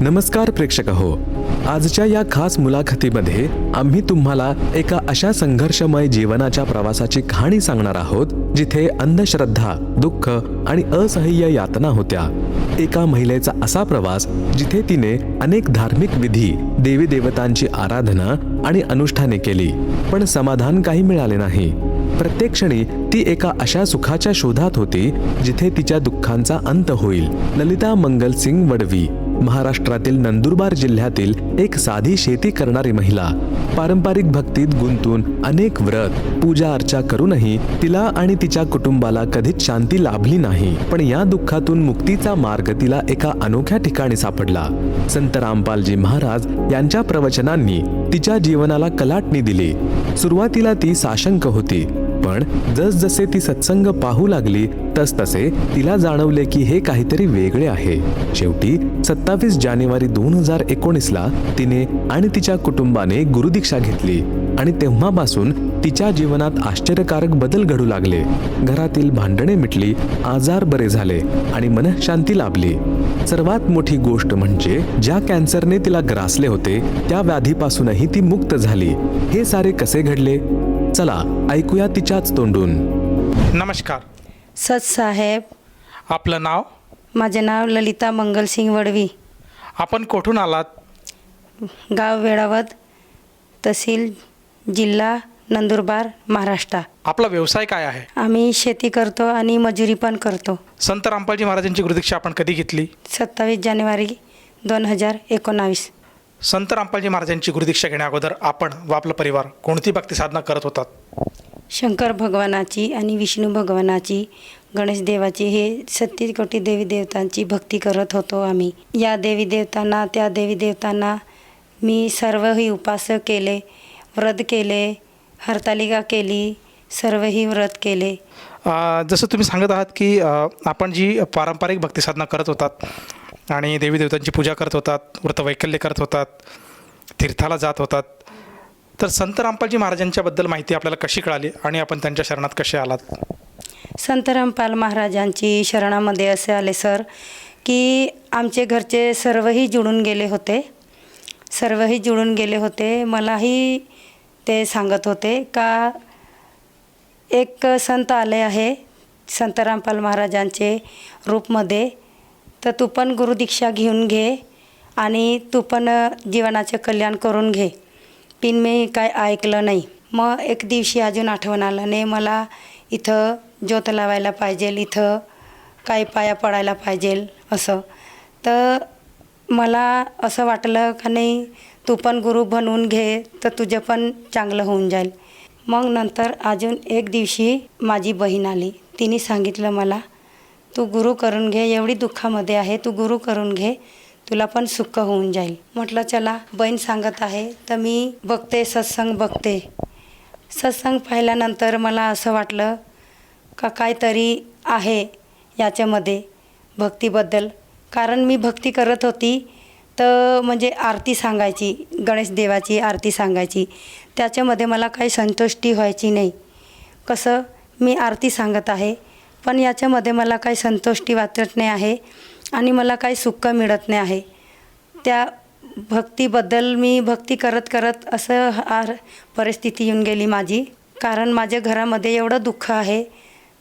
नमस्कार प्रेक्षक हो आजच्या या खास मुलाखतीमध्ये आम्ही तुम्हाला एका अशा संघर्षमय जीवनाच्या प्रवासाची कहाणी सांगणार आहोत जिथे अंधश्रद्धा दुःख आणि असह्य यातना होत्या. एका महिलेचा असा प्रवास जिथे तिने अनेक धार्मिक विधी देवी देवतांची आराधना आणि अनुष्ठाने केली पण समाधान काही मिळाले नाही. प्रत्येक क्षणी ती एका अशा सुखाच्या शोधात होती जिथे तिच्या दुःखांचा अंत होईल. ललिता मंगल सिंग वडवी. महाराष्ट्रातील नंदुरबार जिल्ह्यातील एक साधी शेती करणारी महिला. पारंपरिक भक्तीत गुंतून अनेक व्रत पूजा अर्चा करूनही तिला आणि तिच्या कुटुंबाला कधीच शांती लाभली नाही. पण या दुःखातून मुक्तीचा मार्ग तिला एका अनोख्या ठिकाणी सापडला. संत रामपालजी महाराज यांच्या प्रवचनांनी तिच्या जीवनाला कलाटणी दिली. सुरुवातीला ती साशंक होती. पण जसजसे ती सत्संग पाहू लागली तसतसे तिला जाणवले की हे काहीतरी वेगळे आहे. शेवटी सत्तावीस जानेवारी दोन हजार एकोणीसला तिने आणि तिच्या कुटुंबाने गुरुदीक्षा घेतली आणि तेव्हापासून तिच्या जीवनात आश्चर्यकारक बदल घडू लागले. घरातील भांडणे मिटली आजार बरे झाले आणि मनशांती लाभली. सर्वात मोठी गोष्ट म्हणजे ज्या कॅन्सरने तिला ग्रासले होते त्या व्याधीपासूनही ती मुक्त झाली. हे सारे कसे घडले? चला ऐकूया तिच्याच तोंडून. नमस्कार. सच साहेब. आपलं नाव? माझे नाव ललिता मंगलसिंग वडवी. आपण कुठून आलात? गाव वेळावत तहसील जिल्हा नंदुरबार महाराष्ट्र. आपला व्यवसाय काय आहे? आम्ही शेती करतो आणि मजुरी पण करतो. संत रामपालजी महाराजांची गुरुदीक्षा आपण कधी घेतली? सत्तावीस जानेवारी दोन हजार एकोणावीस. संत रामपालजी महाराजांची गुरुदीक्षा घेण्या अगोदर आपण व आपला परिवार कोणती भक्ती साधना करत होतात? शंकर भगवानाची आणि विष्णू भगवानाची गणेश देवाची हे सत्तीस कोटी देवी देवतांची भक्ती करत होतो आम्ही. या देवी देवतांना त्या देवी देवतांना मी सर्वही उपास केले व्रत केले हरतालिका केली सर्वही व्रत केले. जसं तुम्ही सांगत आहात की आपण जी पारंपरिक भक्ती साधना करत होतात आणि देवी देवतांची पूजा करत होतात व्रतवैकल्य करत होतात तीर्थाला जात होतात. तर संत रामपालजी महाराजांच्याबद्दल माहिती आपल्याला कशी कळाली आणि आपण त्यांच्या शरणात कसे आलात? संत रामपाल महाराजांची शरणामध्ये असे आले सर की आमचे घरचे सर्वही जुळून गेले होते. सर्वही जुळून गेले होते. मलाही ते सांगत होते का एक संत आले आहे संत रामपाल महाराजांचे रूपमध्ये. तर तू पण गुरुदीक्षा घेऊन घे आणि तू पण जीवनाचे कल्याण करून घे. पिन मी काय ऐकलं नाही. मग एक दिवशी अजून आठवण आलं नाही मला इथं ज्योत लावायला पाहिजे इथं काय पाया पडायला पाहिजे असं. तर मला असं वाटलं का नाही तू पण गुरु बनवून घे तर तुझं पण चांगलं होऊन जाईल. मग नंतर अजून एक दिवशी माझी बहीण आली. तिने सांगितलं मला तू गुरु करून घे एवढी दुःखामध्ये आहे तू गुरु करून घे तुला पण सुख होऊन जाईल. म्हटलं चला बहीण सांगत आहे तर मी बघते सत्संग बघते. सत्संग पाहिल्यानंतर मला असं वाटलं का काहीतरी आहे याच्यामध्ये भक्तीबद्दल. कारण मी भक्ती करत होती तर म्हणजे आरती सांगायची गणेश देवाची आरती सांगायची. त्याच्यामध्ये मला काही संतुष्टी व्हायची नाही. कसं? मी आरती सांगत आहे पण याच्यामध्ये मला काही संतुष्टी वाटत नाही आहे आणि मला काही सुख मिळत नाही आहे. त्या भक्तीबद्दल मी भक्ती करत करत असं आर परिस्थिती येऊन गेली माझी. कारण माझ्या घरामध्ये एवढं दुःख आहे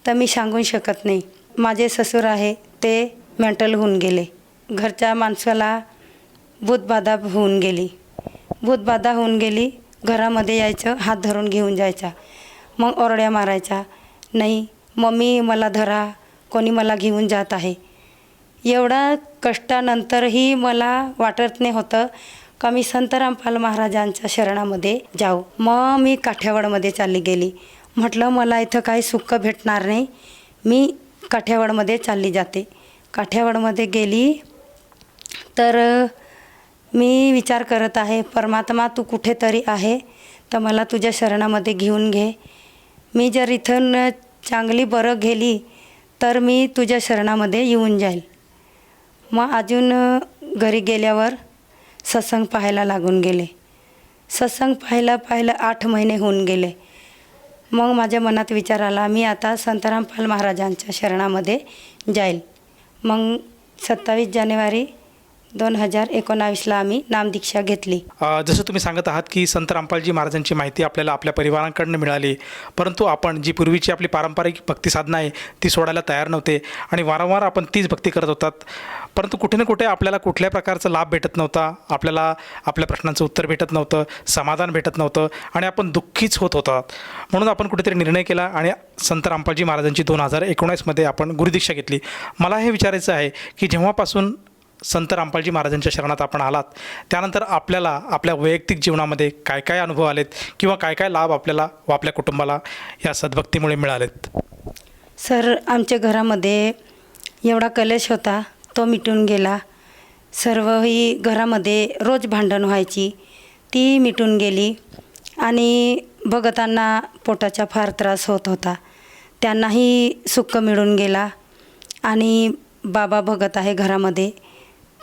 तर मी सांगू शकत नाही. माझे ससूर आहे ते मेंटल होऊन गेले. घरच्या माणसाला भूतबाधा होऊन गेली. भूतबाधा होऊन गेली घरामध्ये यायचं हात धरून घेऊन जायचा. मग ओरड्या मारायचा नाही मम्मी मला धरा कोणी मला घेऊन जात आहे. एवढा कष्टानंतरही मला वाटत नाही होतं का मी संत रामपाल महाराजांच्या शरणामध्ये जाऊ. मग मी काठ्यावाडमध्ये चालली गेली. म्हटलं मला इथं काही सुख भेटणार नाही. मी काठ्यावाडमध्ये चालली जाते. काठ्यावाडमध्ये गेली तर मी विचार करत आहे परमात्मा तू कुठेतरी आहे तर मला तुझ्या शरणामध्ये घेऊन घे. मी जर इथं चांगली बरं गेली तर मी तुझ्या शरणामध्ये येऊन जाईल. मग अजून घरी गेल्यावर सत्संग पाहायला लागून गेले. सत्संग पाहायला पाहायला आठ महिने होऊन गेले. मग माझ्या मनात विचार आला मी आता संतरामपाल महाराजांच्या शरणामध्ये जाईल. मग सत्तावीस जानेवारी दोन हजार एकोणावीसला आम्ही नामदीक्षा घेतली. जसं तुम्ही सांगत आहात की संत रामपालजी महाराजांची माहिती आपल्याला आपल्या परिवारांकडनं मिळाली परंतु आपण जी पूर्वीची आपली पारंपरिक भक्ती साधना आहे ती सोडायला तयार नव्हते आणि वारंवार आपण तीच भक्ती करत होतात. परंतु कुठे ना कुठे आपल्याला कुठल्या प्रकारचा लाभ भेटत नव्हता आपल्याला आपल्या प्रश्नांचं उत्तर भेटत नव्हतं समाधान भेटत नव्हतं आणि आपण दुःखीच होत होतात म्हणून आपण कुठेतरी निर्णय केला आणि संत रामपालजी महाराजांची दोन हजार एकोणीसमध्ये आपण गुरुदीक्षा घेतली. मला हे विचारायचं आहे की जेव्हापासून संत रामपालजी महाराजांच्या शरणात आपण आलात. त्यानंतर आपल्याला आपल्या वैयक्तिक जीवनामध्ये काय काय अनुभव आलेत किंवा काय काय लाभ आपल्याला व आपल्या कुटुंबाला या सद्भक्तीमुळे मिळालेत? सर आमच्या घरामध्ये एवढा कलेश होता तो मिटून गेला. सर्व ही घरामध्ये रोज भांडण व्हायची ती मिटून गेली आणि भगतांना पोटाचा फार त्रास होत होता. त्यांनाही सुख मिळून गेला आणि बाबा भगत आहे घरामध्ये.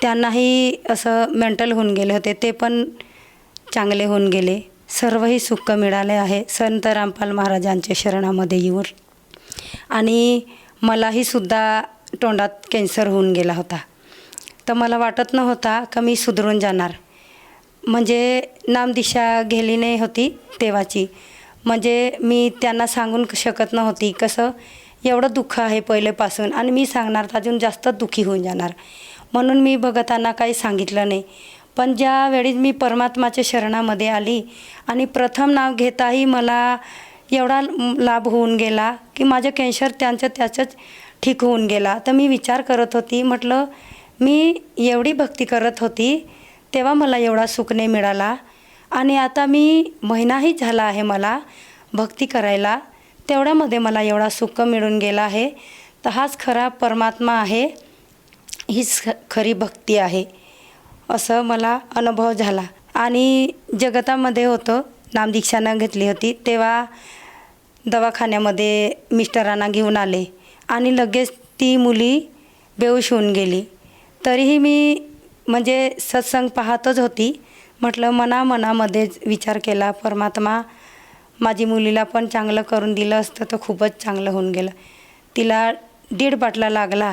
त्यांनाही असं मेंटल होऊन गेले होते. ते पण चांगले होऊन गेले. सर्वही सुख मिळाले आहे. संत रामपाल महाराजांच्या शरणामध्ये येऊन. आणि मलाही सुद्धा तोंडात कॅन्सर होऊन गेला होता. तर मला वाटत नव्हता का मी सुधरून जाणार. म्हणजे नामदिशा गेली नाही होती तेव्हाची. म्हणजे मी त्यांना सांगून शकत नव्हती कसं एवढं दुःख आहे पहिलेपासून. आणि मी सांगणार तर अजून जास्त दुःखी होऊन जाणार. म्हणून मी भगतांना काही सांगितलं नाही. पण ज्यावेळी मी परमात्माच्या शरणामध्ये आली आणि प्रथम नाव घेताही मला एवढा लाभ होऊन गेला की माझं कॅन्सर त्यांचं त्याचंच ठीक होऊन गेला. तर मी विचार करत होती म्हटलं मी एवढी भक्ती करत होती तेव्हा मला एवढा सुख नाही मिळाला. आणि आता मी महिनाही झाला आहे मला भक्ती करायला. तेवढ्यामध्ये मला एवढा सुख मिळून गेला आहे. तर हाच खरा परमात्मा आहे. हीच ख- खरी भक्ती आहे. असं मला अनुभव झाला. आणि जगतामध्ये होतं नामदीक्षानं घेतली होती तेव्हा दवाखान्यामध्ये मिस्टरांना घेऊन आले. आणि लगेच ती मुली बेहोश होऊन गेली. तरीही मी म्हणजे सत्संग पाहतच होती. म्हटलं मना मनामध्येच विचार केला परमात्मा माझी मुलीला पण चांगलं करून दिलं असतं तर खूपच चांगलं होऊन गेलं. तिला दीड बाटला लागला.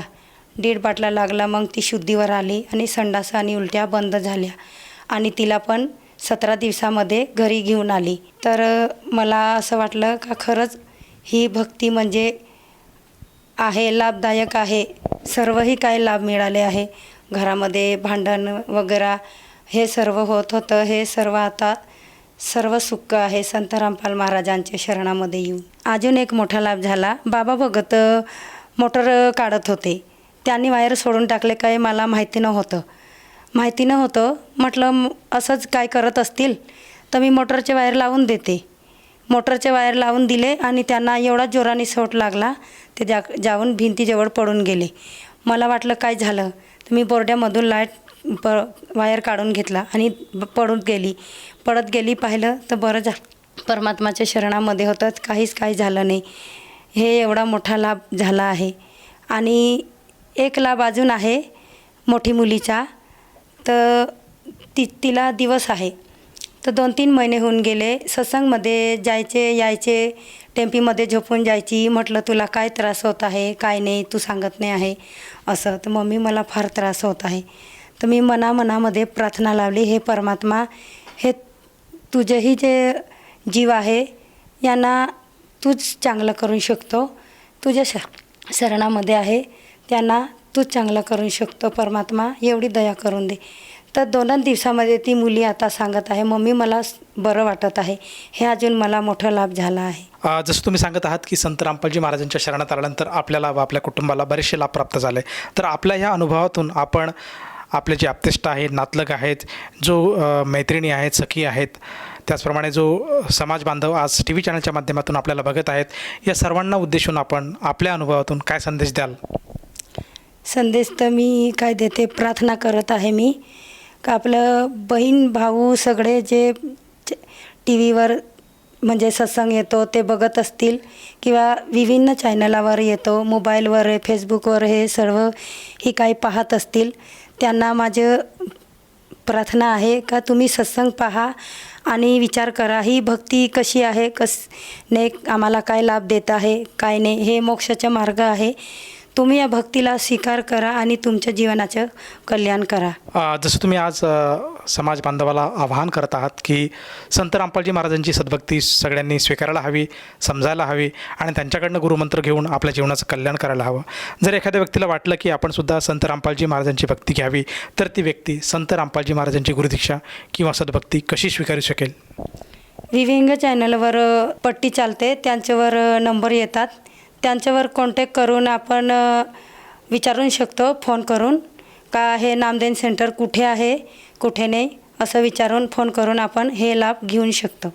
दीड बाटला लागला मग ती शुद्धीवर आली आणि संडास आणि उलट्या बंद झाल्या. आणि तिला पण सतरा दिवसामध्ये घरी घेऊन आली. तर मला असं वाटलं का खरंच ही भक्ती म्हणजे आहे लाभदायक आहे. सर्वही काय लाभ मिळाले आहे. घरामध्ये भांडण वगैरे हे सर्व होत होतं. हे सर्व आता सर्व सुख आहे. संत रामपाल महाराजांच्या शरणामध्ये येऊन. अजून एक मोठा लाभ झाला. बाबा भगत मोटर काढत होते. त्यांनी वायर सोडून टाकले काय मला माहिती नव्हतं. माहिती नव्हतं म्हटलं असंच काय करत असतील तर मी मोटरचे वायर लावून देते. मोटरचे वायर लावून दिले आणि त्यांना एवढा जोराने सोट लागला ते जा जाऊन भिंतीजवळ पडून गेले. मला वाटलं काय झालं? तर मी बोर्ड्यामधून लाइट प वायर काढून घेतला आणि पडून गेली. पडत गेली पाहिलं तर बरं झालं परमात्माच्या शरणामध्ये होतंच काहीच काही झालं नाही. हे एवढा मोठा लाभ झाला आहे. आणि एकला बाजून आहे मोठी मुलीचा. तर ती तिला दिवस आहे. तर दोन तीन महिने होऊन गेले. सत्संगमध्ये जायचे यायचे टेम्पीमध्ये झोपून जायची. म्हटलं तुला काय त्रास होत आहे? काय नाही? तू सांगत नाही आहे. असं. तर मम्मी मला फार त्रास होत आहे. तर मी मनामनामध्ये प्रार्थना लावली हे परमात्मा हे तुझेही जे जीव आहे यांना तूच चांगलं करू शकतो. तुझ्या श शरणामध्ये आहे. त्यांना तू चांगलं करू शकतो परमात्मा एवढी दया करून दे. तर दोनच दिवसामध्ये ती मुली आता सांगत आहे मम्मी मला बरं वाटत आहे. हे अजून मला मोठा लाभ झाला आहे. जसं तुम्ही सांगत आहात की संत रामपालजी महाराजांच्या शरणात आल्यानंतर आपल्याला व आपल्या कुटुंबाला बरेचसे लाभ प्राप्त झाले. तर आपल्या ह्या अनुभवातून आपण आपले जे आप्तेष्ट आहेत नातलग आहेत जो मैत्रिणी आहेत सखी आहेत त्याचप्रमाणे जो समाज बांधव आज टी व्ही चॅनलच्या माध्यमातून आपल्याला बघत आहेत या सर्वांना उद्देशून आपण आपल्या अनुभवातून काय संदेश द्याल? संदेश तर मी काय देते प्रार्थना करत आहे मी. का आपलं बहीण भाऊ सगळे जे टी व्हीवर म्हणजे सत्संग येतो ते बघत असतील किंवा विभिन्न चॅनलावर येतो मोबाईलवर फेसबुकवर हे सर्व ही काही पाहत असतील त्यांना माझं प्रार्थना आहे का तुम्ही सत्संग पहा आणि विचार करा ही भक्ती कशी आहे कस ने आम्हाला काय लाभ देत आहे काय नाही हे मोक्षाचा मार्ग आहे. तुम्ही या भक्तीला स्वीकार करा आणि तुमच्या जीवनाचं कल्याण करा. जसं तुम्ही आज समाज बांधवाला आवाहन करत आहात की संत रामपालजी महाराजांची सद्भक्ती सगळ्यांनी स्वीकारायला हवी समजायला हवी आणि त्यांच्याकडनं गुरुमंत्र घेऊन आपल्या जीवनाचं कल्याण करायला हवं. जर एखाद्या व्यक्तीला वाटलं की आपण सुद्धा संत रामपालजी महाराजांची भक्ती घ्यावी तर ती व्यक्ती संत रामपालजी महाराजांची गुरुदीक्षा किंवा सद्भक्ती कशी स्वीकारू शकेल? विविंग चॅनलवर पट्टी चालते त्यांच्यावर नंबर येतात. त्यांच्यावर कॉन्टॅक्ट करून आपण विचारून शकतो फोन करून. का हे नामदेन सेंटर कुठे आहे कुठे नाही असं विचारून फोन करून आपण हे लाभ घेऊ शकतो.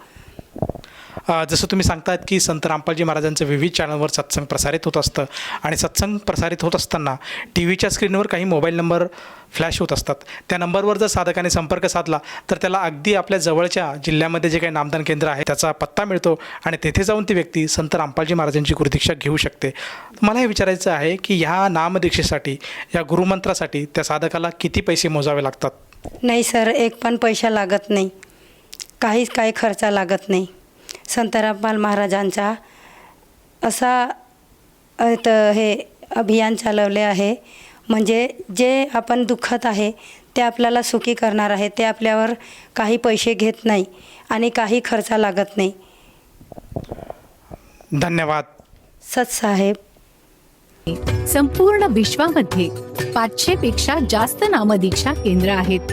जसं तुम्ही सांगतात की संत रामपालजी महाराजांचं विविध चॅनलवर सत्संग प्रसारित होत असतं आणि सत्संग प्रसारित होत असताना टी व्हीच्या स्क्रीनवर काही मोबाईल नंबर फ्लॅश होत असतात. त्या नंबरवर जर साधकाने संपर्क साधला तर त्याला अगदी आपल्या जवळच्या जिल्ह्यामध्ये जे काही नामदान केंद्र आहे त्याचा पत्ता मिळतो आणि तेथे जाऊन ती व्यक्ती संत रामपालजी महाराजांची गुरुदीक्षा घेऊ शकते. मला हे विचारायचं आहे की ह्या नामदीक्षेसाठी या गुरुमंत्रासाठी त्या साधकाला किती पैसे मोजावे लागतात? नाही सर एक पण पैसा लागत नाही. काहीच काही खर्च लागत नाही. संत रामपाल महाराजांचा असा अ, त हे अभियान चालवले आहे. म्हणजे जे आपण दुःखत आहे ते आपल्याला सुखी करणार आहे ते आपल्यावर काही पैसे घेत नाही आणि काही खर्च लागत नाही. धन्यवाद. सतसाहेब संपूर्ण विश्वामध्ये पाचशे पेक्षा जास्त नामदीक्षा केंद्र आहेत.